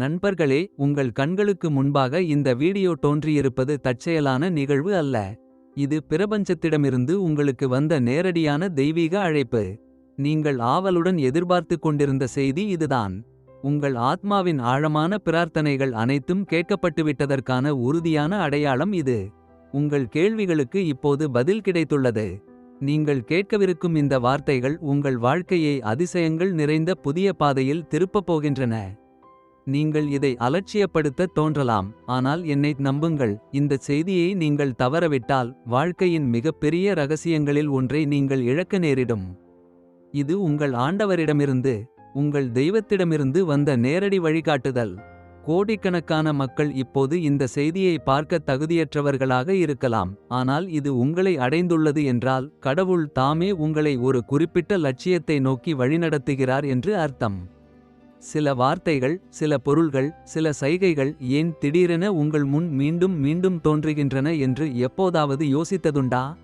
நண்பர்களே உங்கள் கண்களுக்கு முன்பாக இந்த வீடியோ தோன்றியிருப்பது தற்செயலான நிகழ்வு அல்ல. இது பிரபஞ்சத்திடமிருந்து உங்களுக்கு வந்த நேரடியான தெய்வீக அழைப்பு. நீங்கள் ஆவலுடன் எதிர்பார்த்துக் கொண்டிருந்த செய்தி இதுதான். உங்கள் ஆத்மாவின் ஆழமான பிரார்த்தனைகள் அனைத்தும் கேட்கப்பட்டுவிட்டதற்கான உறுதியான அடையாளம் இது. உங்கள் கேள்விகளுக்கு இப்போது பதில் கிடைத்துள்ளது. நீங்கள் கேட்கவிருக்கும் இந்த வார்த்தைகள் உங்கள் வாழ்க்கையை அதிசயங்கள் நிறைந்த புதிய பாதையில் திருப்பப் போகின்றன. நீங்கள் இதை அலட்சியப்படுத்த தோன்றலாம் ஆனால் என்னை நம்புங்கள் இந்த செய்தியை நீங்கள் தவறவிட்டால் வாழ்க்கையின் மிகப்பெரிய ரகசியங்களில் ஒன்றை நீங்கள் இழக்க நேரிடும். இது உங்கள் ஆண்டவரிடமிருந்து உங்கள் தெய்வத்திடமிருந்து வந்த நேரடி வழிகாட்டுதல். கோடிக்கணக்கான மக்கள் இப்போது இந்த செய்தியை பார்க்க தகுதியற்றவர்களாக இருக்கலாம். ஆனால் இது உங்களை அடைந்துள்ளது என்றால் கடவுள் தாமே உங்களை ஒரு குறிப்பிட்ட லட்சியத்தை நோக்கி வழிநடத்துகிறார் என்று அர்த்தம். சில வார்த்தைகள் சில பொருள்கள் சில சைகைகள் ஏன் திடீரென உங்கள் முன் மீண்டும் மீண்டும் தோன்றுகின்றன என்று எப்போதாவது யோசித்ததுண்டா.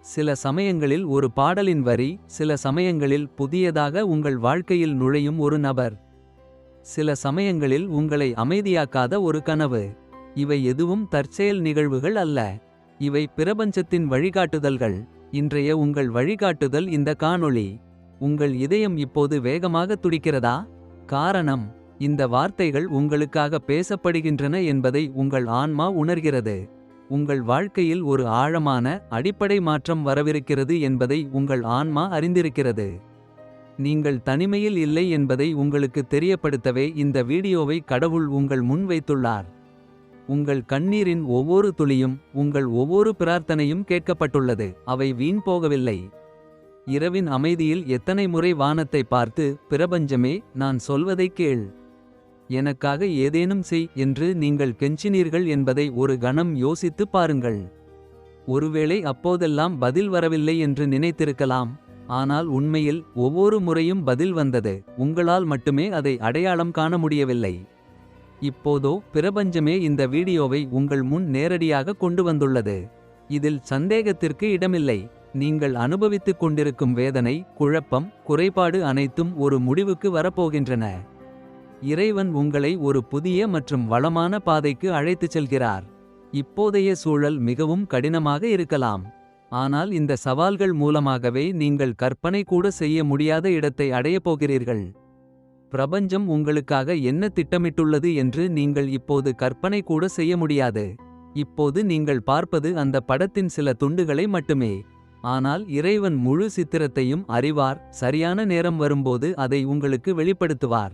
சில சமயங்களில் ஒரு பாடலின் வரி சில சமயங்களில் புதியதாக உங்கள் வாழ்க்கையில் நுழையும் ஒரு நபர். சில சமயங்களில் உங்களை அமைதியாக்காத ஒரு கனவு. இவை எதுவும் தற்செயல் நிகழ்வுகள் அல்ல. இவை பிரபஞ்சத்தின் வழிகாட்டுதல்கள். இன்றைய உங்கள் வழிகாட்டுதல் இந்த காணொளி. உங்கள் இதயம் இப்போது வேகமாக துடிக்கிறதா. காரணம் இந்த வார்த்தைகள் உங்களுக்காக பேசப்படுகின்றன என்பதை உங்கள் ஆன்மா உணர்கிறது. உங்கள் வாழ்க்கையில் ஒரு ஆழமான அடிப்படை மாற்றம் வரவிருக்கிறது என்பதை உங்கள் ஆன்மா அறிந்திருக்கிறது. நீங்கள் தனிமையில் இல்லை என்பதை உங்களுக்கு தெரியப்படுத்தவே இந்த வீடியோவை கடவுள் உங்கள் முன் வைத்துள்ளார். உங்கள் கண்ணீரின் ஒவ்வொரு துளியும் உங்கள் ஒவ்வொரு பிரார்த்தனையும் கேட்கப்பட்டுள்ளது அவை வீண் போகவில்லை. இரவின் அமைதியில் எத்தனை முறை வானத்தை பார்த்து பிரபஞ்சமே நான் சொல்வதைக் கேள். எனக்காக ஏதேனும் செய் என்று நீங்கள் கெஞ்சினீர்கள் என்பதை ஒரு கணம் யோசித்துப் பாருங்கள். ஒருவேளை அப்போதெல்லாம் பதில் வரவில்லை என்று நினைத்திருக்கலாம். ஆனால் உண்மையில் ஒவ்வொரு முறையும் பதில் வந்தது உங்களால் மட்டுமே அதை அடையாளம் காண முடியவில்லை. இப்போதோ பிரபஞ்சமே இந்த வீடியோவை உங்கள் முன் நேரடியாக கொண்டு வந்துள்ளது. இதில் சந்தேகத்திற்கு இடமில்லை. நீங்கள் அனுபவித்துக் கொண்டிருக்கும் வேதனை குழப்பம் குறைபாடு அனைத்தும் ஒரு முடிவுக்கு வரப்போகின்றன. இறைவன் உங்களை ஒரு புதிய மற்றும் வளமான பாதைக்கு அழைத்துச் செல்கிறார். இப்போதைய சூழல் மிகவும் கடினமாக இருக்கலாம். ஆனால் இந்த சவால்கள் மூலமாகவே நீங்கள் கற்பனை கூட செய்ய முடியாத இடத்தை அடையப் போகிறீர்கள். பிரபஞ்சம் உங்களுக்காக என்ன திட்டமிட்டுள்ளது என்று நீங்கள் இப்போது கற்பனை கூட செய்ய முடியாது. இப்போது நீங்கள் பார்ப்பது அந்த படத்தின் சில துண்டுகளை மட்டுமே. ஆனால் இறைவன் முழு சித்திரத்தையும் அறிவார் சரியான நேரம் வரும்போது அதை உங்களுக்கு வெளிப்படுத்துவார்.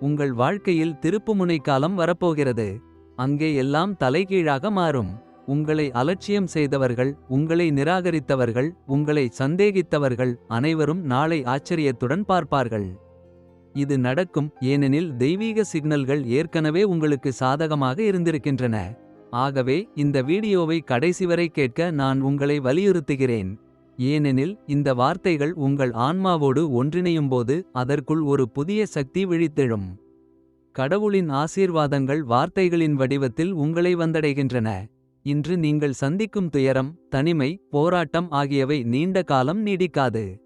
உங்கள் வாழ்க்கையில் திருப்புமுனை காலம் வரப்போகிறது. அங்கே எல்லாம் தலைகீழாக மாறும். உங்களை அலட்சியம் செய்தவர்கள் உங்களை நிராகரித்தவர்கள் உங்களை சந்தேகித்தவர்கள் அனைவரும் நாளை ஆச்சரியத்துடன் பார்ப்பார்கள். இது நடக்கும் ஏனெனில் தெய்வீக சிக்னல்கள் ஏற்கனவே உங்களுக்கு சாதகமாக இருந்திருக்கின்றன. ஆகவே இந்த வீடியோவை கடைசிவரை கேட்க நான் உங்களை வலியுறுத்துகிறேன். ஏனெனில் இந்த வார்த்தைகள் உங்கள் ஆன்மாவோடு ஒன்றிணையும்போது அதற்குள் ஒரு புதிய சக்தி விழித்தெழும். கடவுளின் ஆசீர்வாதங்கள் வார்த்தைகளின் வடிவத்தில் உங்களை வந்தடைகின்றன. இன்று நீங்கள் சந்திக்கும் துயரம் தனிமை போராட்டம் ஆகியவை நீண்ட காலம் நீடிக்காது.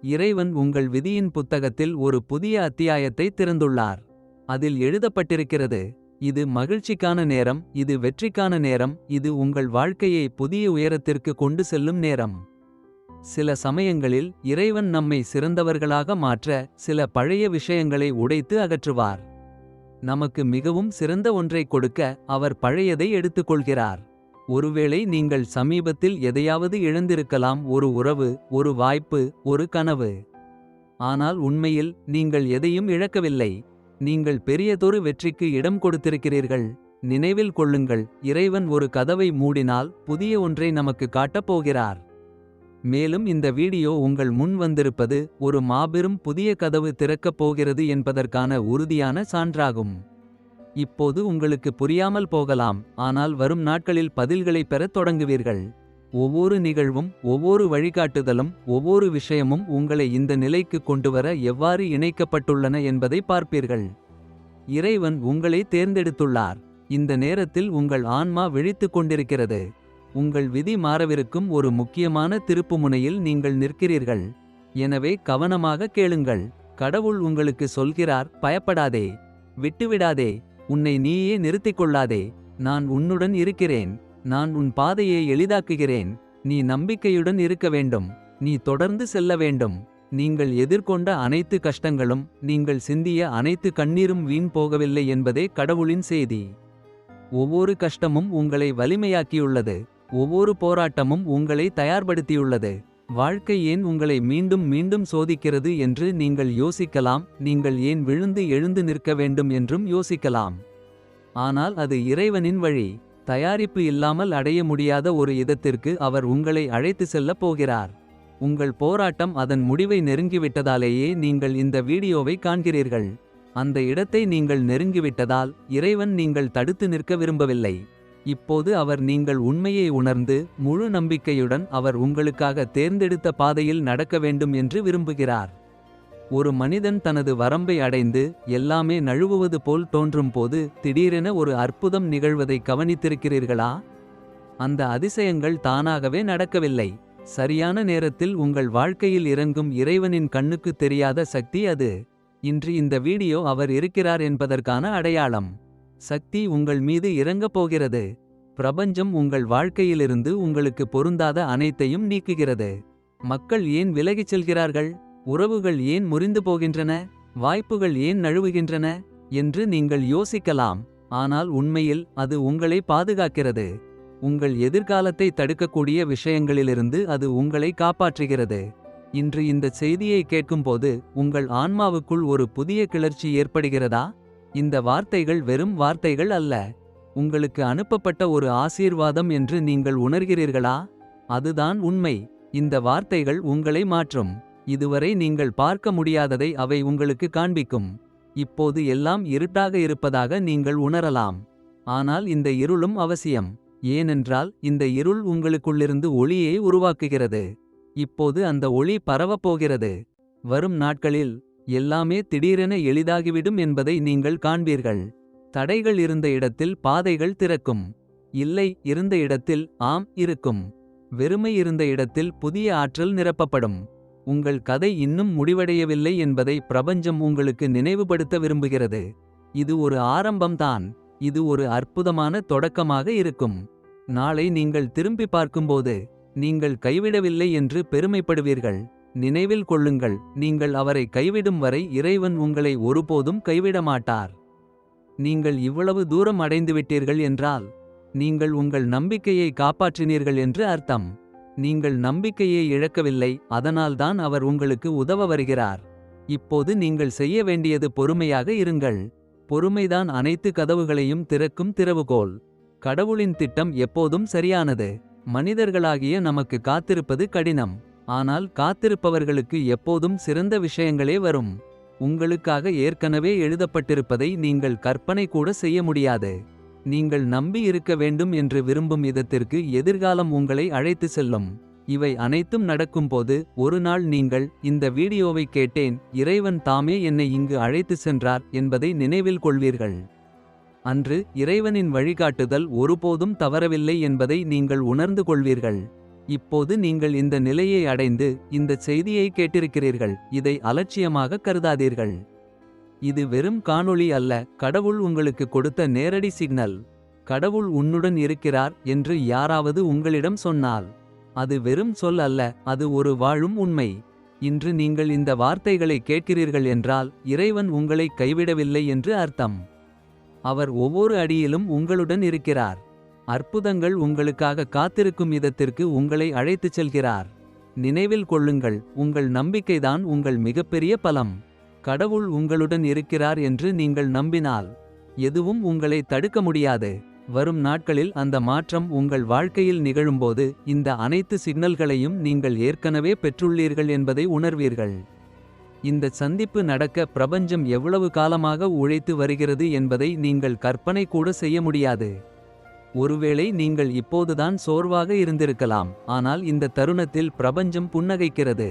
இறைவன் உங்கள் விதியின் புத்தகத்தில் ஒரு புதிய அத்தியாயத்தை திறந்துள்ளார். அதில் எழுதப்பட்டிருக்கிறது. இது மகிழ்ச்சிக்கான நேரம் இது வெற்றிக்கான நேரம் இது உங்கள் வாழ்க்கையை புதிய உயரத்திற்கு கொண்டு செல்லும் நேரம். சில சமயங்களில் இறைவன் நம்மை சிறந்தவர்களாக மாற்ற சில பழைய விஷயங்களை உடைத்து அகற்றுவார். நமக்கு மிகவும் சிறந்த ஒன்றை கொடுக்க அவர் பழையதை எடுத்துக்கொள்கிறார். ஒருவேளை நீங்கள் சமீபத்தில் எதையாவது இழந்திருக்கலாம் ஒரு உறவு ஒரு வாய்ப்பு ஒரு கனவு. ஆனால் உண்மையில் நீங்கள் எதையும் இழக்கவில்லை. நீங்கள் பெரியதொரு வெற்றிக்கு இடம் கொடுத்திருக்கிறீர்கள். நினைவில் கொள்ளுங்கள் இறைவன் ஒரு கதவை மூடினால் புதிய ஒன்றை நமக்கு காட்டப் போகிறார். மேலும் இந்த வீடியோ உங்கள் முன் வந்திருப்பது ஒரு மாபெரும் புதிய கதவு திறக்கப் போகிறது என்பதற்கான உறுதியான சான்றாகும். இப்போது உங்களுக்கு புரியாமல் போகலாம் ஆனால் வரும் நாட்களில் பதில்களைப் பெறத் தொடங்குவீர்கள். ஒவ்வொரு நிகழ்வும் ஒவ்வொரு வழிகாட்டுதலும் ஒவ்வொரு விஷயமும் உங்களை இந்த நிலைக்கு கொண்டுவர எவ்வாறு இணைக்கப்பட்டுள்ளன என்பதை பார்ப்பீர்கள். இறைவன் உங்களை தேர்ந்தெடுத்துள்ளார். இந்த நேரத்தில் உங்கள் ஆன்மா விழித்துக் கொண்டிருக்கிறது. உங்கள் விதி மாறவிருக்கும் ஒரு முக்கியமான திருப்புமுனையில் நீங்கள் நிற்கிறீர்கள். எனவே கவனமாக கேளுங்கள் கடவுள் உங்களுக்கு சொல்கிறார் பயப்படாதே. விட்டுவிடாதே உன்னை நீயே நிறுத்திக் கொள்ளாதே நான் உன்னுடன் இருக்கிறேன் நான் உன் பாதையை எளிதாக்குகிறேன். நீ நம்பிக்கையுடன் இருக்க வேண்டும். நீ தொடர்ந்து செல்ல வேண்டும். நீங்கள் எதிர்கொண்ட அனைத்து கஷ்டங்களும் நீங்கள் சிந்திய அனைத்து கண்ணீரும் வீண் போகவில்லை என்பதே கடவுளின் செய்தி. ஒவ்வொரு கஷ்டமும் உங்களை வலிமையாக்கியுள்ளது. ஒவ்வொரு போராட்டமும் உங்களை தயார்படுத்தியுள்ளது. வாழ்க்கை ஏன் உங்களை மீண்டும் மீண்டும் சோதிக்கிறது என்று நீங்கள் யோசிக்கலாம். நீங்கள் ஏன் விழுந்து எழுந்து நிற்க வேண்டும் என்றும் யோசிக்கலாம். ஆனால் அது இறைவனின் வழி. தயாரிப்பு இல்லாமல் அடைய முடியாத ஒரு இதத்திற்கு அவர் உங்களை அழைத்து செல்லப் போகிறார். உங்கள் போராட்டம் அதன் முடிவை நெருங்கிவிட்டதாலேயே நீங்கள் இந்த வீடியோவை காண்கிறீர்கள். அந்த இடத்தை நீங்கள் நெருங்கிவிட்டதால் இறைவன் நீங்கள் தடுத்து நிற்க விரும்பவில்லை. இப்போது அவர் நீங்கள் உண்மையை உணர்ந்து முழு நம்பிக்கையுடன் அவர் உங்களுக்காக தேர்ந்தெடுத்த பாதையில் நடக்க வேண்டும் என்று விரும்புகிறார். ஒரு மனிதன் தனது வரம்பை அடைந்து எல்லாமே நழுவுவது போல் தோன்றும் போது திடீரென ஒரு அற்புதம் நிகழ்வதை கவனித்திருக்கிறீர்களா? அந்த அதிசயங்கள் தானாகவே நடக்கவில்லை. சரியான நேரத்தில் உங்கள் வாழ்க்கையில் இறங்கும் இறைவனின் கண்ணுக்கு தெரியாத சக்தி அது. இன்று இந்த வீடியோ அவர் இருக்கிறார் என்பதற்கான அடையாளம். சக்தி உங்கள் மீது இறங்கப் போகிறது. பிரபஞ்சம் உங்கள் வாழ்க்கையிலிருந்து உங்களுக்கு பொருந்தாத அனைத்தையும் நீக்குகிறது. மக்கள் ஏன் விலகிச் செல்கிறார்கள்? உறவுகள் ஏன் முறிந்து போகின்றன? வாய்ப்புகள் ஏன் நழுவுகின்றன? என்று நீங்கள் யோசிக்கலாம். ஆனால் உண்மையில் அது உங்களை பாதுகாக்கிறது. உங்கள் எதிர்காலத்தை தடுக்கக்கூடிய விஷயங்களிலிருந்து அது உங்களை காப்பாற்றுகிறது. இன்று இந்த செய்தியை கேட்கும்போது உங்கள் ஆன்மாவுக்குள் ஒரு புதிய கிளர்ச்சி ஏற்படுகிறதா? இந்த வார்த்தைகள் வெறும் வார்த்தைகள் அல்ல. உங்களுக்கு அனுப்பப்பட்ட ஒரு ஆசீர்வாதம் என்று நீங்கள் உணர்கிறீர்களா? அதுதான் உண்மை. இந்த வார்த்தைகள் உங்களை மாற்றும். இதுவரை நீங்கள் பார்க்க முடியாததை அவை உங்களுக்கு காண்பிக்கும். இப்போது எல்லாம் இருட்டாக இருப்பதாக நீங்கள் உணரலாம். ஆனால் இந்த இருளும் அவசியம். ஏனென்றால் இந்த இருள் உங்களுக்குள்ளிருந்து ஒளியை உருவாக்குகிறது. இப்போது அந்த ஒளி பரவப்போகிறது வரும் நாட்களில் எல்லாமே திடீரென எளிதாகிவிடும் என்பதை நீங்கள் காண்பீர்கள். தடைகள் இருந்த இடத்தில் பாதைகள் திறக்கும். இல்லை இருந்த இடத்தில் ஆம் இருக்கும். வெறுமை இருந்த இடத்தில் புதிய ஆற்றல் நிரப்பப்படும். உங்கள் கதை இன்னும் முடிவடையவில்லை என்பதை பிரபஞ்சம் உங்களுக்கு நினைவுபடுத்த விரும்புகிறது. இது ஒரு ஆரம்பம்தான். இது ஒரு அற்புதமான தொடக்கமாக இருக்கும். நாளை நீங்கள் திரும்பி பார்க்கும்போது நீங்கள் கைவிடவில்லை என்று பெருமைப்படுவீர்கள். நினைவில் கொள்ளுங்கள் நீங்கள் அவரை கைவிடும் வரை இறைவன் உங்களை ஒருபோதும் கைவிட மாட்டார். நீங்கள் இவ்வளவு தூரம் அடைந்துவிட்டீர்கள் என்றால் நீங்கள் உங்கள் நம்பிக்கையை காப்பாற்றினீர்கள் என்று அர்த்தம். நீங்கள் நம்பிக்கையை இழக்கவில்லை அதனால்தான் அவர் உங்களுக்கு உதவ வருகிறார். இப்போது நீங்கள் செய்ய வேண்டியது பொறுமையாக இருங்கள். பொறுமைதான் அனைத்து கதவுகளையும் திறக்கும் திறவுகோல். கடவுளின் திட்டம் எப்போதும் சரியானது. மனிதர்களாகிய நமக்கு காத்திருப்பது கடினம். ஆனால் காத்திருப்பவர்களுக்கு எப்போதும் சிறந்த விஷயங்களே வரும். உங்களுக்காக ஏற்கனவே எழுதப்பட்டிருப்பதை நீங்கள் கற்பனை கூட செய்ய முடியாது. நீங்கள் நம்பி இருக்க வேண்டும் என்று விரும்பும் இதத்திற்கு எதிர்காலம் உங்களை அழைத்து செல்லும். இவை அனைத்தும் நடக்கும்போது ஒரு நாள் நீங்கள் இந்த வீடியோவை கேட்டேன் இறைவன் தாமே என்னை இங்கு அழைத்து சென்றார் என்பதை நினைவில் கொள்வீர்கள். அன்று இறைவனின் வழிகாட்டுதல் ஒருபோதும் தவறவில்லை என்பதை நீங்கள் உணர்ந்து கொள்வீர்கள். இப்போது நீங்கள் இந்த நிலையை அடைந்து இந்த செய்தியை கேட்டிருக்கிறீர்கள். இதை அலட்சியமாக கருதாதீர்கள். இது வெறும் காணொளி அல்ல. கடவுள் உங்களுக்கு கொடுத்த நேரடி சிக்னல். கடவுள் உன்னுடன் இருக்கிறார் என்று யாராவது உங்களிடம் சொன்னால். அது வெறும் சொல் அல்ல அது ஒரு வாழும் உண்மை. இன்று நீங்கள் இந்த வார்த்தைகளை கேட்கிறீர்கள் என்றால் இறைவன் உங்களை கைவிடவில்லை என்று அர்த்தம். அவர் ஒவ்வொரு அடியிலும் உங்களுடன் இருக்கிறார். அற்புதங்கள் உங்களுக்காக காத்திருக்கும் விதத்திற்கு உங்களை அழைத்துச் செல்கிறார். நினைவில் கொள்ளுங்கள் உங்கள் நம்பிக்கைதான் உங்கள் மிகப்பெரிய பலம். கடவுள் உங்களுடன் இருக்கிறார் என்று நீங்கள் நம்பினால் எதுவும் உங்களை தடுக்க முடியாது. வரும் நாட்களில் அந்த மாற்றம் உங்கள் வாழ்க்கையில் நிகழும்போது இந்த அனைத்து சிக்னல்களையும் நீங்கள் ஏற்கனவே பெற்றுள்ளீர்கள் என்பதை உணர்வீர்கள். இந்த சந்திப்பு நடக்க பிரபஞ்சம் எவ்வளவு காலமாக உழைத்து வருகிறது என்பதை நீங்கள் கற்பனை கூட செய்ய முடியாது. ஒருவேளை நீங்கள் இப்போதுதான் சோர்வாக இருந்திருக்கலாம் ஆனால் இந்த தருணத்தில் பிரபஞ்சம் புன்னகைக்கிறது.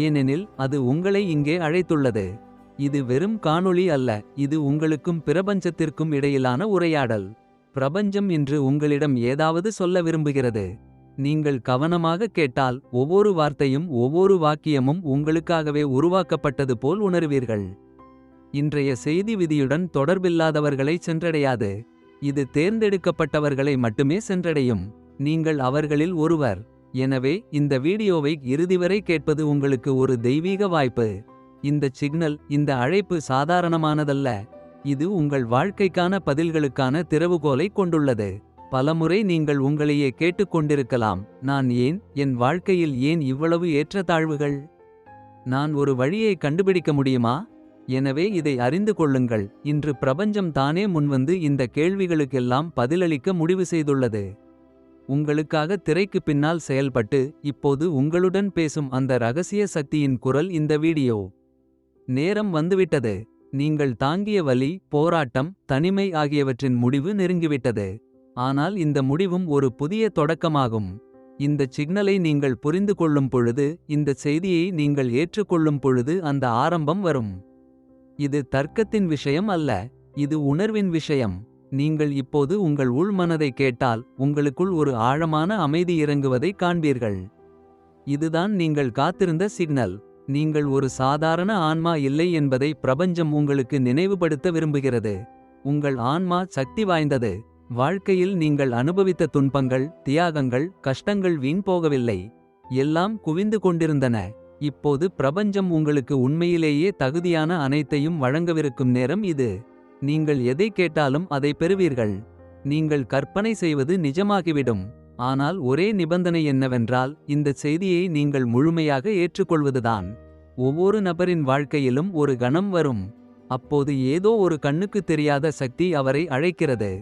ஏனெனில் அது உங்களை இங்கே அழைத்துள்ளது. இது வெறும் காணொளி அல்ல இது உங்களுக்கும் பிரபஞ்சத்திற்கும் இடையிலான உரையாடல். பிரபஞ்சம் இன்று உங்களிடம் ஏதாவது சொல்ல விரும்புகிறது. நீங்கள் கவனமாக கேட்டால் ஒவ்வொரு வார்த்தையும் ஒவ்வொரு வாக்கியமும் உங்களுக்காகவே உருவாக்கப்பட்டது போல் உணர்வீர்கள். இன்றைய செய்தி விதியுடன் தொடர்பில்லாதவர்களை சென்றடையாது. இது தேர்ந்தெடுக்கப்பட்டவர்களை மட்டுமே சென்றடையும். நீங்கள் அவர்களில் ஒருவர். எனவே இந்த வீடியோவை இறுதிவரை கேட்பது உங்களுக்கு ஒரு தெய்வீக வாய்ப்பு. இந்த சிக்னல் இந்த அழைப்பு சாதாரணமானதல்ல. இது உங்கள் வாழ்க்கைக்கான பதில்களுக்கான திறவுகோலை கொண்டுள்ளது. பலமுறை நீங்கள் உங்களையே கேட்டுக்கொண்டிருக்கலாம். நான் ஏன்? என் வாழ்க்கையில் ஏன் இவ்வளவு ஏற்றத்தாழ்வுகள் நான் ஒரு வழியை கண்டுபிடிக்க முடியுமா? எனவே இதை அறிந்து கொள்ளுங்கள். இன்று பிரபஞ்சம் தானே முன்வந்து இந்த கேள்விகளுக்கெல்லாம் பதிலளிக்க முடிவு செய்துள்ளது. உங்களுக்காக திரைக்கு பின்னால் செயல்பட்டு இப்போது உங்களுடன் பேசும் அந்த ரகசிய சக்தியின் குரல் இந்த வீடியோ. நேரம் வந்துவிட்டது. நீங்கள் தாங்கிய வலி போராட்டம் தனிமை ஆகியவற்றின் முடிவு நெருங்கிவிட்டது. ஆனால் இந்த முடிவும் ஒரு புதிய தொடக்கமாகும். இந்த சிக்னலை நீங்கள் புரிந்து கொள்ளும் பொழுது இந்த செய்தியை நீங்கள் ஏற்றுக்கொள்ளும் பொழுது அந்த ஆரம்பம் வரும். இது தர்க்கத்தின் விஷயம் அல்ல இது உணர்வின் விஷயம். நீங்கள் இப்போது உங்கள் உள்மனதை கேட்டால் உங்களுக்குள் ஒரு ஆழமான அமைதி இறங்குவதை காண்பீர்கள். இதுதான் நீங்கள் காத்திருந்த சிக்னல். நீங்கள் ஒரு சாதாரண ஆன்மா இல்லை என்பதை பிரபஞ்சம் உங்களுக்கு நினைவுபடுத்த விரும்புகிறது. உங்கள் ஆன்மா சக்தி வாய்ந்தது. வாழ்க்கையில் நீங்கள் அனுபவித்த துன்பங்கள் தியாகங்கள் கஷ்டங்கள் வீண் போகவில்லை. எல்லாம் குவிந்து கொண்டிருந்தன. இப்போது பிரபஞ்சம் உங்களுக்கு உண்மையிலேயே தகுதியான அனைத்தையும் வழங்கவிருக்கும் நேரம் இது. நீங்கள் எதை கேட்டாலும் அதை பெறுவீர்கள். நீங்கள் கற்பனை செய்வது நிஜமாகிவிடும். ஆனால் ஒரே நிபந்தனை என்னவென்றால் இந்த செய்தியை நீங்கள் முழுமையாக ஏற்றுக்கொள்வதுதான். ஒவ்வொரு நபரின் வாழ்க்கையிலும் ஒரு கணம் வரும். அப்போது ஏதோ ஒரு கண்ணுக்கு தெரியாத சக்தி அவரை அழைக்கிறது.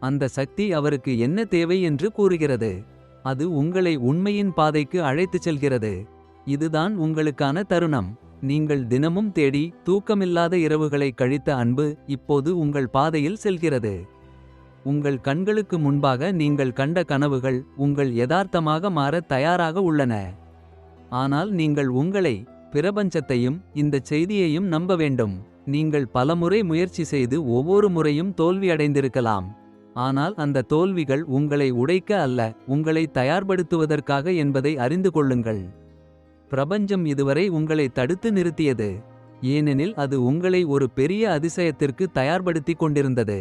அந்த சக்தி அவருக்கு என்ன தேவை என்று கூறுகிறது. அது உங்களை உண்மையின் பாதைக்கு அழைத்துச் செல்கிறது. இதுதான் உங்களுக்கான தருணம். நீங்கள் தினமும் தேடி தூக்கமில்லாத இரவுகளை கழித்த அன்பு இப்போது உங்கள் பாதையில் செல்கிறது. உங்கள் கண்களுக்கு முன்பாக நீங்கள் கண்ட கனவுகள் உங்கள் யதார்த்தமாக மாற தயாராக உள்ளன. ஆனால் நீங்கள் உங்களை பிரபஞ்சத்தையும் இந்த செய்தியையும் நம்ப வேண்டும். நீங்கள் பலமுறை முயற்சி செய்து ஒவ்வொரு முறையும் தோல்வியடைந்திருக்கலாம் ஆனால் அந்த தோல்விகள் உங்களை உடைக்க அல்ல உங்களை தயார்படுத்துவதற்காக என்பதை அறிந்து கொள்ளுங்கள். பிரபஞ்சம் இதுவரை உங்களை தடுத்து நிறுத்தியது. ஏனெனில் அது உங்களை ஒரு பெரிய அதிசயத்திற்கு தயார்படுத்திக் கொண்டிருந்தது.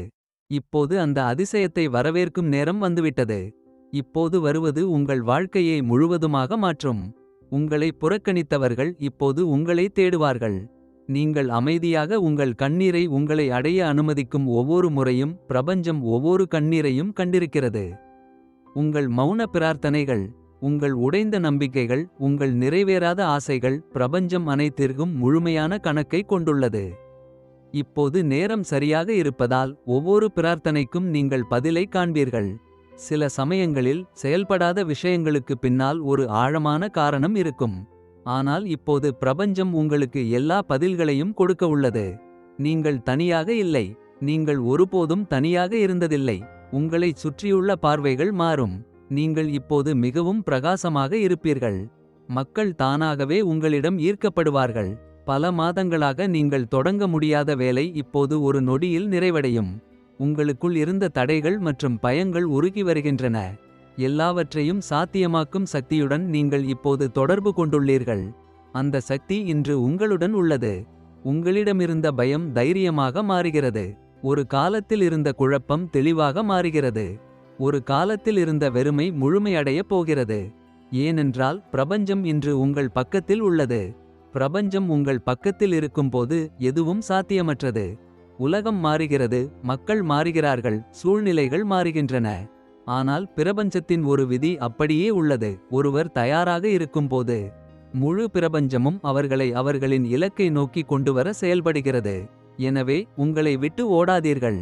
இப்போது அந்த அதிசயத்தை வரவேற்கும் நேரம் வந்துவிட்டது. இப்போது வருவது உங்கள் வாழ்க்கையை முழுவதுமாக மாற்றும். உங்களை புறக்கணித்தவர்கள் இப்போது உங்களை தேடுவார்கள். நீங்கள் அமைதியாக உங்கள் கண்ணீரை உங்களை அடைய அனுமதிக்கும் ஒவ்வொரு முறையும் பிரபஞ்சம் ஒவ்வொரு கண்ணீரையும் கண்டிருக்கிறது. உங்கள் மௌன பிரார்த்தனைகள் உங்கள் உடைந்த நம்பிக்கைகள் உங்கள் நிறைவேறாத ஆசைகள் பிரபஞ்சம் அனைத்திற்கும் முழுமையான கணக்கை கொண்டுள்ளது. இப்போது நேரம் சரியாக இருப்பதால் ஒவ்வொரு பிரார்த்தனைக்கும் நீங்கள் பதிலை காண்பீர்கள். சில சமயங்களில் செயல்படாத விஷயங்களுக்கு பின்னால் ஒரு ஆழமான காரணம் இருக்கும். ஆனால் இப்போது பிரபஞ்சம் உங்களுக்கு எல்லா பதில்களையும் கொடுக்க உள்ளது. நீங்கள் தனியாக இல்லை. நீங்கள் ஒருபோதும் தனியாக இருந்ததில்லை. உங்களைச் சுற்றியுள்ள பார்வைகள் மாறும். நீங்கள் இப்போது மிகவும் பிரகாசமாக இருப்பீர்கள். மக்கள் தானாகவே உங்களிடம் ஈர்க்கப்படுவார்கள். பல மாதங்களாக நீங்கள் தொடங்க முடியாத வேலை இப்போது ஒரு நொடியில் நிறைவடையும். உங்களுக்குள் இருந்த தடைகள் மற்றும் பயங்கள் உருகி வருகின்றன. எல்லாவற்றையும் சாத்தியமாக்கும் சக்தியுடன் நீங்கள் இப்போது தொடர்பு கொண்டுள்ளீர்கள். அந்த சக்தி இன்று உங்களுடன் உள்ளது. உங்களிடமிருந்த பயம் தைரியமாக மாறுகிறது. ஒரு காலத்தில் இருந்த குழப்பம் தெளிவாக மாறுகிறது. ஒரு காலத்தில் இருந்த வெறுமை முழுமையடையப் போகிறது. ஏனென்றால் பிரபஞ்சம் இன்று உங்கள் பக்கத்தில் உள்ளது. பிரபஞ்சம் உங்கள் பக்கத்தில் இருக்கும்போது எதுவும் சாத்தியமற்றது. உலகம் மாறுகிறது மக்கள் மாறுகிறார்கள் சூழ்நிலைகள் மாறுகின்றன. ஆனால் பிரபஞ்சத்தின் ஒரு விதி அப்படியே உள்ளது. ஒருவர் தயாராக இருக்கும்போது முழு பிரபஞ்சமும் அவர்களை அவர்களின் இலக்கை நோக்கி கொண்டுவர செயல்படுகிறது. எனவே உங்களை விட்டு ஓடாதீர்கள்.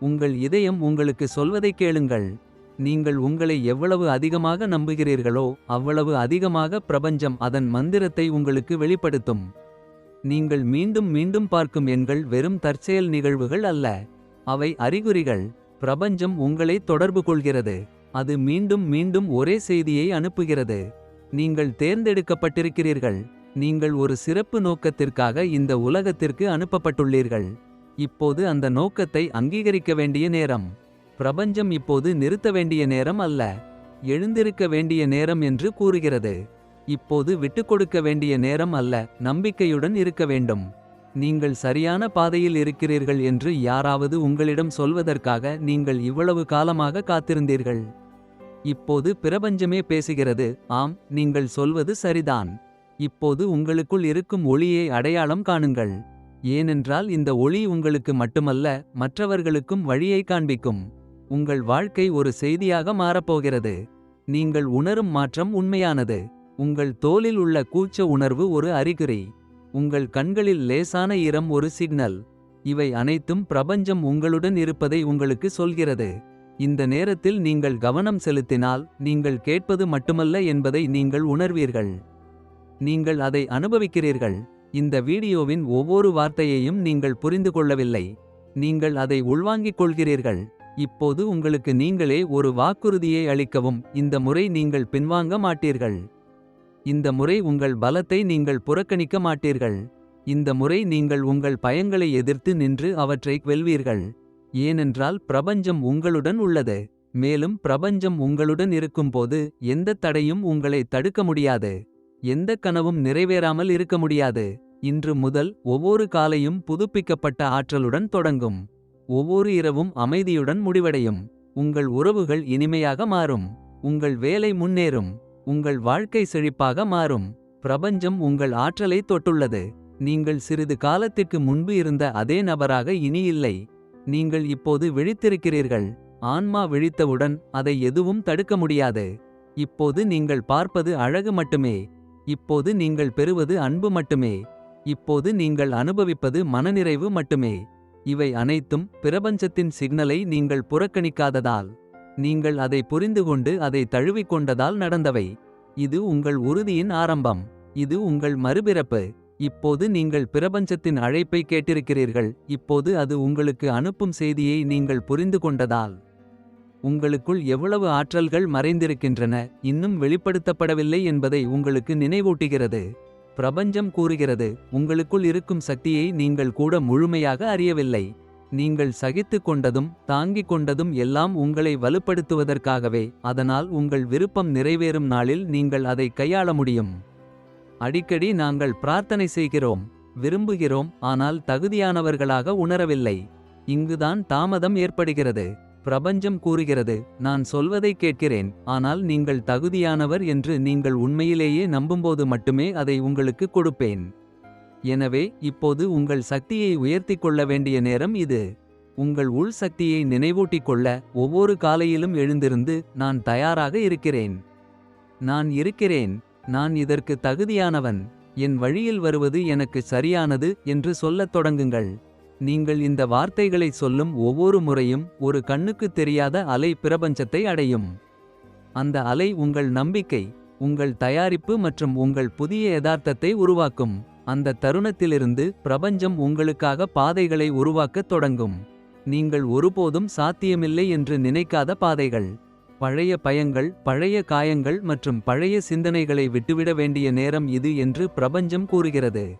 உங்கள் இதயம் உங்களுக்கு சொல்வதைக் கேளுங்கள். நீங்கள் உங்களை எவ்வளவு அதிகமாக நம்புகிறீர்களோ அவ்வளவு அதிகமாக பிரபஞ்சம் அதன் மந்திரத்தை உங்களுக்கு வெளிப்படுத்தும். நீங்கள் மீண்டும் மீண்டும் பார்க்கும் எண்கள் வெறும் தற்செயல் நிகழ்வுகள் அல்ல. அவை அறிகுறிகள். பிரபஞ்சம் உங்களை தொடர்பு கொள்கிறது. அது மீண்டும் மீண்டும் ஒரே செய்தியை அனுப்புகிறது. நீங்கள் தேர்ந்தெடுக்கப்பட்டிருக்கிறீர்கள். நீங்கள் ஒரு சிறப்பு நோக்கத்திற்காக இந்த உலகத்திற்கு அனுப்பப்பட்டுள்ளீர்கள். இப்போது அந்த நோக்கத்தை அங்கீகரிக்க வேண்டிய நேரம் பிரபஞ்சம் இப்போது நிறுத்த வேண்டிய நேரம் அல்ல எழுந்திருக்க வேண்டிய நேரம் என்று கூறுகிறது இப்போது விட்டுக்கொடுக்க வேண்டிய நேரம் அல்ல நம்பிக்கையுடன் இருக்க வேண்டும் நீங்கள் சரியான பாதையில் இருக்கிறீர்கள் என்று யாராவது உங்களிடம் சொல்வதற்காக நீங்கள் இவ்வளவு காலமாக காத்திருந்தீர்கள். இப்போது பிரபஞ்சமே பேசுகிறது ஆம் நீங்கள் சொல்வது சரிதான். இப்போது உங்களுக்குள் இருக்கும் ஒளியை அடையாளம் காணுங்கள். ஏனென்றால் இந்த ஒளி உங்களுக்கு மட்டுமல்ல மற்றவர்களுக்கும் வழியை காண்பிக்கும். உங்கள் வாழ்க்கை ஒரு செய்தியாக மாறப்போகிறது. நீங்கள் உணரும் மாற்றம் உண்மையானது. உங்கள் தோலில் உள்ள கூச்ச உணர்வு ஒரு அறிகுறி. உங்கள் கண்களில் லேசான ஈரம் ஒரு சிக்னல். இவை அனைத்தும் பிரபஞ்சம் உங்களுடன் இருப்பதை உங்களுக்கு சொல்கிறது. இந்த நேரத்தில் நீங்கள் கவனம் செலுத்தினால் நீங்கள் கேட்பது மட்டுமல்ல என்பதை நீங்கள் உணர்வீர்கள். நீங்கள் அதை அனுபவிக்கிறீர்கள். இந்த வீடியோவின் ஒவ்வொரு வார்த்தையையும் நீங்கள் புரிந்து கொள்ளவில்லை. நீங்கள் அதை உள்வாங்கிக் கொள்கிறீர்கள். இப்போது உங்களுக்கு நீங்களே ஒரு வாக்குறுதியை அளிக்கவும் இந்த முறை நீங்கள் பின்வாங்க மாட்டீர்கள். இந்த முறை உங்கள் பலத்தை நீங்கள் புறக்கணிக்க மாட்டீர்கள். இந்த முறை நீங்கள் உங்கள் பயங்களை எதிர்த்து நின்று அவற்றை வெல்வீர்கள். ஏனென்றால் பிரபஞ்சம் உங்களுடன் உள்ளது. மேலும் பிரபஞ்சம் உங்களுடன் இருக்கும்போது எந்த தடையும் உங்களை தடுக்க முடியாது. எந்த கனவும் நிறைவேறாமல் இருக்க முடியாது. இன்று முதல் ஒவ்வொரு காலையும் புதுப்பிக்கப்பட்ட ஆற்றலுடன் தொடங்கும். ஒவ்வொரு இரவும் அமைதியுடன் முடிவடையும். உங்கள் உறவுகள் இனிமையாக மாறும். உங்கள் வேலை முன்னேறும். உங்கள் வாழ்க்கை செழிப்பாக மாறும். பிரபஞ்சம் உங்கள் ஆற்றலை தொட்டுள்ளது. நீங்கள் சிறிது காலத்திற்கு முன்பு இருந்த அதே நபராக இனி இல்லை. நீங்கள் இப்போது விழித்திருக்கிறீர்கள். ஆன்மா விழித்தவுடன் அதை எதுவும் தடுக்க முடியாது. இப்போது நீங்கள் பார்ப்பது அழகு மட்டுமே. இப்போது நீங்கள் பெறுவது அன்பு மட்டுமே. இப்போது நீங்கள் அனுபவிப்பது மனநிறைவு மட்டுமே. இவை அனைத்தும் பிரபஞ்சத்தின் சிக்னலை நீங்கள் புறக்கணிக்காததால். நீங்கள் அதை புரிந்துகொண்டு அதை தழுவிக்கொண்டதால் நடந்தவை. இது உங்கள் உறுதியின் ஆரம்பம். இது உங்கள் மறுபிறப்பு. இப்போது நீங்கள் பிரபஞ்சத்தின் அழைப்பை கேட்டிருக்கிறீர்கள். இப்போது அது உங்களுக்கு அனுப்பும் செய்தியை நீங்கள் புரிந்து கொண்டதால். உங்களுக்குள் எவ்வளவு ஆற்றல்கள் மறைந்திருக்கின்றன. இன்னும் வெளிப்படுத்தப்படவில்லை என்பதை உங்களுக்கு நினைவூட்டுகிறது. பிரபஞ்சம் கூறுகிறது உங்களுக்குள் இருக்கும் சக்தியை நீங்கள் கூட முழுமையாக அறியவில்லை. நீங்கள் சகித்துக் கொண்டதும் தாங்கிக் கொண்டதும் எல்லாம் உங்களை வலுப்படுத்துவதற்காகவே. அதனால் உங்கள் விருப்பம் நிறைவேறும் நாளில் நீங்கள் அதை கையாள முடியும். அடிக்கடி நாங்கள் பிரார்த்தனை செய்கிறோம். விரும்புகிறோம் ஆனால் தகுதியானவர்களாக உணரவில்லை. இங்குதான் தாமதம் ஏற்படுகிறது. பிரபஞ்சம் கூறுகிறது நான் சொல்வதை கேட்கிறேன். ஆனால் நீங்கள் தகுதியானவர் என்று நீங்கள் உண்மையிலேயே நம்பும்போது மட்டுமே அதை உங்களுக்கு கொடுப்பேன். எனவே இப்போது உங்கள் சக்தியை உயர்த்தி கொள்ள வேண்டிய நேரம் இது. உங்கள் உள் சக்தியை நினைவூட்டிக் கொள்ள ஒவ்வொரு காலையிலும் எழுந்திருந்து நான் தயாராக இருக்கிறேன். நான் இருக்கிறேன் நான் இதற்கு தகுதியானவன். என் வழியில் வருவது எனக்கு சரியானது என்று சொல்லத் தொடங்குங்கள். நீங்கள் இந்த வார்த்தைகளை சொல்லும் ஒவ்வொரு முறையும் ஒரு கண்ணுக்குத் தெரியாத அலை பிரபஞ்சத்தை அடையும். அந்த அலை உங்கள் நம்பிக்கை உங்கள் தயாரிப்பு மற்றும் உங்கள் புதிய யதார்த்தத்தை உருவாக்கும். அந்த தருணத்திலிருந்து பிரபஞ்சம் உங்களுக்காக பாதைகளை உருவாக்கத் தொடங்கும். நீங்கள் ஒருபோதும் சாத்தியமில்லை என்று நினைக்காத பாதைகள். பழைய பயங்கள் பழைய காயங்கள் மற்றும் பழைய சிந்தனைகளை விட்டுவிட வேண்டிய நேரம் இது என்று பிரபஞ்சம் கூறுகிறது.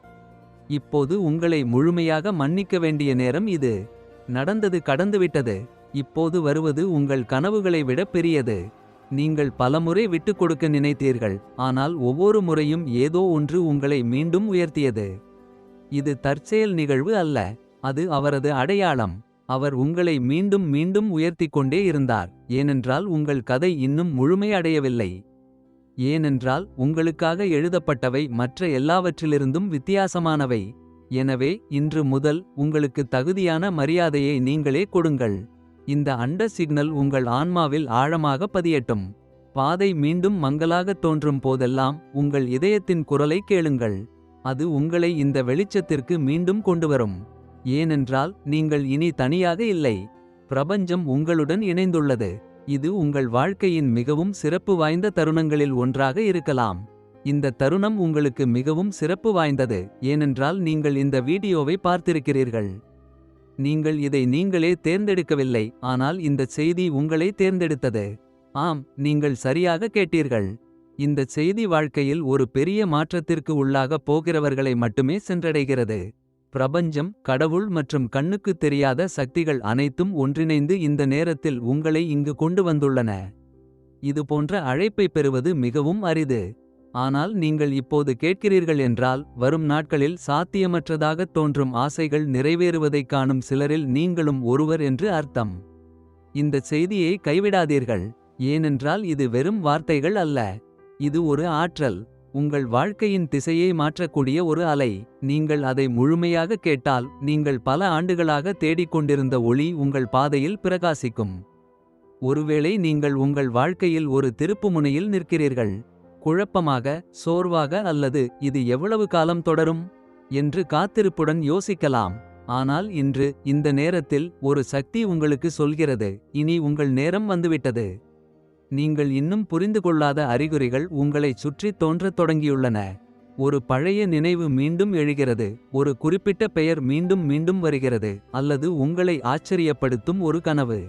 இப்போது உங்களை முழுமையாக மன்னிக்க வேண்டிய நேரம் இது. நடந்தது கடந்துவிட்டது. இப்போது வருவது உங்கள் கனவுகளை விட பெரியது. நீங்கள் பலமுறை விட்டுக் கொடுக்க நினைத்தீர்கள். ஆனால் ஒவ்வொரு முறையும் ஏதோ ஒன்று உங்களை மீண்டும் உயர்த்தியது. இது தற்செயல் நிகழ்வு அல்ல. அது அவரது அடையாளம். அவர் உங்களை மீண்டும் மீண்டும் உயர்த்திக் கொண்டே இருந்தார். ஏனென்றால் உங்கள் கதை இன்னும் முழுமையடையவில்லை ஏனென்றால் உங்களுக்காக எழுதப்பட்டவை மற்ற எல்லாவற்றிலிருந்தும் வித்தியாசமானவை. எனவே இன்று முதல் உங்களுக்கு தகுதியான மரியாதையை நீங்களே கொடுங்கள். இந்த அண்ட சிக்னல் உங்கள் ஆன்மாவில் ஆழமாக பதியட்டும். பாதை மீண்டும் மங்கலாகத் தோன்றும் போதெல்லாம் உங்கள் இதயத்தின் குரலை கேளுங்கள். அது உங்களை இந்த வெளிச்சத்திற்கு மீண்டும் கொண்டுவரும். ஏனென்றால் நீங்கள் இனி தனியாக இல்லை. பிரபஞ்சம் உங்களுடன் இணைந்துள்ளது. இது உங்கள் வாழ்க்கையின் மிகவும் சிறப்பு வாய்ந்த தருணங்களில் ஒன்றாக இருக்கலாம். இந்த தருணம் உங்களுக்கு மிகவும் சிறப்பு வாய்ந்தது. ஏனென்றால் நீங்கள் இந்த வீடியோவை பார்த்திருக்கிறீர்கள். நீங்கள் இதை நீங்களே தேர்ந்தெடுக்கவில்லை. ஆனால் இந்த செய்தி உங்களை தேர்ந்தெடுத்தது. ஆம் நீங்கள் சரியாக கேட்டீர்கள். இந்த செய்தி வாழ்க்கையில் ஒரு பெரிய மாற்றத்திற்கு உள்ளாக போகிறவர்களை மட்டுமே சென்றடைகிறது. பிரபஞ்சம் கடவுள் மற்றும் கண்ணுக்குத் தெரியாத சக்திகள் அனைத்தும் ஒன்றிணைந்து இந்த நேரத்தில் உங்களை இங்கு கொண்டு வந்துள்ளன. இது போன்ற அழைப்பை பெறுவது மிகவும் அரிது. ஆனால் நீங்கள் இப்போது கேட்கிறீர்கள் என்றால் வரும் நாட்களில் சாத்தியமற்றதாகத் தோன்றும் ஆசைகள் நிறைவேறுவதைக் காணும் சிலரில் நீங்களும் ஒருவர் என்று அர்த்தம். இந்தச் செய்தியை கைவிடாதீர்கள். ஏனென்றால் இது வெறும் வார்த்தைகள் அல்ல. இது ஒரு ஆற்றல். உங்கள் வாழ்க்கையின் திசையை மாற்றக்கூடிய ஒரு அலை. நீங்கள் அதை முழுமையாக கேட்டால் நீங்கள் பல ஆண்டுகளாக தேடிக்கொண்டிருந்த ஒளி உங்கள் பாதையில் பிரகாசிக்கும். ஒருவேளை நீங்கள் உங்கள் வாழ்க்கையில் ஒரு திருப்புமுனையில் நிற்கிறீர்கள். குழப்பமாக சோர்வாக அல்லது இது எவ்வளவு காலம் தொடரும். என்று காத்திருப்புடன் யோசிக்கலாம். ஆனால் இன்று இந்த நேரத்தில் ஒரு சக்தி உங்களுக்கு சொல்கிறது. இனி உங்கள் நேரம் வந்துவிட்டது. நீங்கள் இன்னும் புரிந்து கொள்ளாத அறிகுறிகள் உங்களைச் சுற்றித் தோன்றத் தொடங்கியுள்ளன. ஒரு பழைய நினைவு மீண்டும் எழுகிறது. ஒரு குறிப்பிட்ட பெயர் மீண்டும் மீண்டும் வருகிறது. அல்லது உங்களை ஆச்சரியப்படுத்தும் ஒரு கனவு.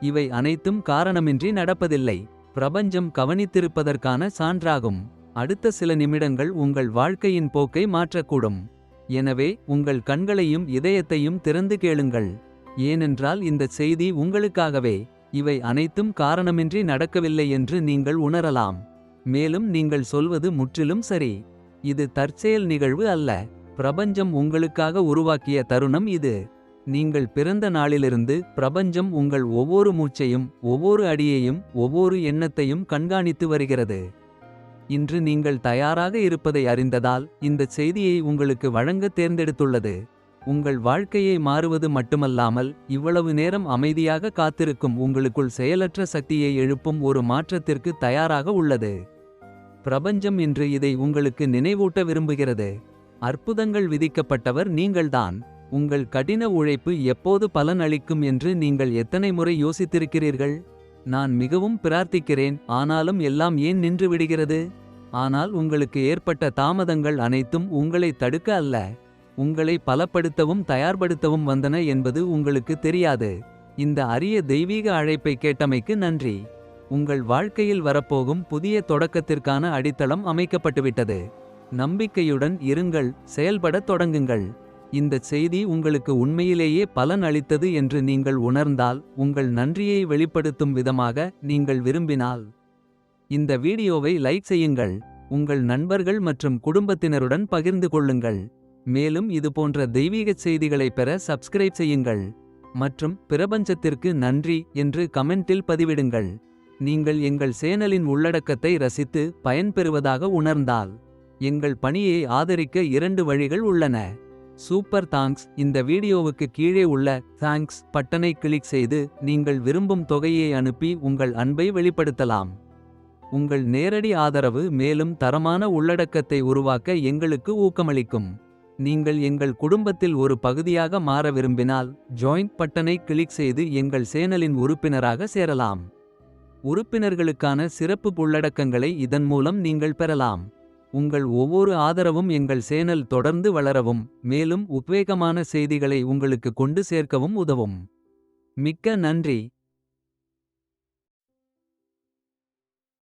இவை அனைத்தும் காரணமின்றி நடப்பதில்லை. பிரபஞ்சம் கவனித்திருப்பதற்கான சான்றாகும். அடுத்த சில நிமிடங்கள் உங்கள் வாழ்க்கையின் போக்கை மாற்றக்கூடும். எனவே உங்கள் கண்களையும் இதயத்தையும் திறந்து கேளுங்கள். ஏனென்றால் இந்தச் செய்தி உங்களுக்காகவே. இவை அனைத்தும் காரணமின்றி நடக்கவில்லை என்று நீங்கள் உணரலாம். மேலும் நீங்கள் சொல்வது முற்றிலும் சரி. இது தற்செயல் நிகழ்வு அல்ல. பிரபஞ்சம் உங்களுக்காக உருவாக்கிய தருணம் இது. நீங்கள் பிறந்த நாளிலிருந்து பிரபஞ்சம் உங்கள் ஒவ்வொரு மூச்சையும். ஒவ்வொரு அடியையும் ஒவ்வொரு எண்ணத்தையும் கண்காணித்து வருகிறது. இன்று நீங்கள் தயாராக இருப்பதை அறிந்ததால் இந்தச் செய்தியை உங்களுக்கு வழங்க தேர்ந்தெடுத்துள்ளது. உங்கள் வாழ்க்கையை மாறுவது மட்டுமல்லாமல் இவ்வளவு நேரம் அமைதியாக காத்திருக்கும் உங்களுக்குள் செயலற்ற சக்தியை எழுப்பும் ஒரு மாற்றத்திற்கு தயாராக உள்ளது. பிரபஞ்சம் இன்று இதை உங்களுக்கு நினைவூட்ட விரும்புகிறது. அற்புதங்கள் விதிக்கப்பட்டவர் நீங்கள்தான். உங்கள் கடின உழைப்பு எப்போது பலன் அளிக்கும் என்று நீங்கள் எத்தனை முறை யோசித்திருக்கிறீர்கள். நான் மிகவும் பிரார்த்திக்கிறேன் ஆனாலும் எல்லாம் ஏன் நின்று விடுகிறது. ஆனால் உங்களுக்கு ஏற்பட்ட தாமதங்கள் அனைத்தும் உங்களை தடுக்க அல்ல. உங்களை பலப்படுத்தவும் தயார்படுத்தவும் வந்தன என்பது உங்களுக்கு தெரியாது. இந்த அரிய தெய்வீக அழைப்பை கேட்டமைக்கு நன்றி. உங்கள் வாழ்க்கையில் வரப்போகும் புதிய தொடக்கத்திற்கான அடித்தளம் அமைக்கப்பட்டுவிட்டது. நம்பிக்கையுடன் இருங்கள் செயல்படத் தொடங்குங்கள். இந்தச் செய்தி உங்களுக்கு உண்மையிலேயே பலன் அளித்தது என்று நீங்கள் உணர்ந்தால். உங்கள் நன்றியை வெளிப்படுத்தும் விதமாக நீங்கள் விரும்பினால். இந்த வீடியோவை லைக் செய்யுங்கள். உங்கள் நண்பர்கள் மற்றும் குடும்பத்தினருடன் பகிர்ந்து கொள்ளுங்கள். மேலும் இதுபோன்ற தெய்வீகச் செய்திகளைப் பெற சப்ஸ்கிரைப் செய்யுங்கள். மற்றும் பிரபஞ்சத்திற்கு நன்றி என்று கமெண்டில் பதிவிடுங்கள். நீங்கள் எங்கள் சேனலின் உள்ளடக்கத்தை ரசித்து பயன்பெறுவதாக உணர்ந்தால். எங்கள் பணியை ஆதரிக்க இரண்டு வழிகள் உள்ளன. சூப்பர் தாங்க்ஸ் இந்த வீடியோவுக்கு கீழே உள்ள தேங்க்ஸ் பட்டனை கிளிக் செய்து. நீங்கள் விரும்பும் தொகையை அனுப்பி உங்கள் அன்பை வெளிப்படுத்தலாம். உங்கள் நேரடி ஆதரவு மேலும் தரமான உள்ளடக்கத்தை உருவாக்க எங்களுக்கு ஊக்கமளிக்கும். நீங்கள் எங்கள் குடும்பத்தில் ஒரு பகுதியாக மாற விரும்பினால். ஜாயிண்ட் பட்டனை கிளிக் செய்து எங்கள் சேனலின் உறுப்பினராக சேரலாம். உறுப்பினர்களுக்கான சிறப்பு உள்ளடக்கங்களை இதன் மூலம் நீங்கள் பெறலாம். உங்கள் ஒவ்வொரு ஆதரவும் எங்கள் சேனல் தொடர்ந்து வளரவும். மேலும் உத்வேகமான செய்திகளை உங்களுக்கு கொண்டு சேர்க்கவும் உதவும். மிக்க நன்றி.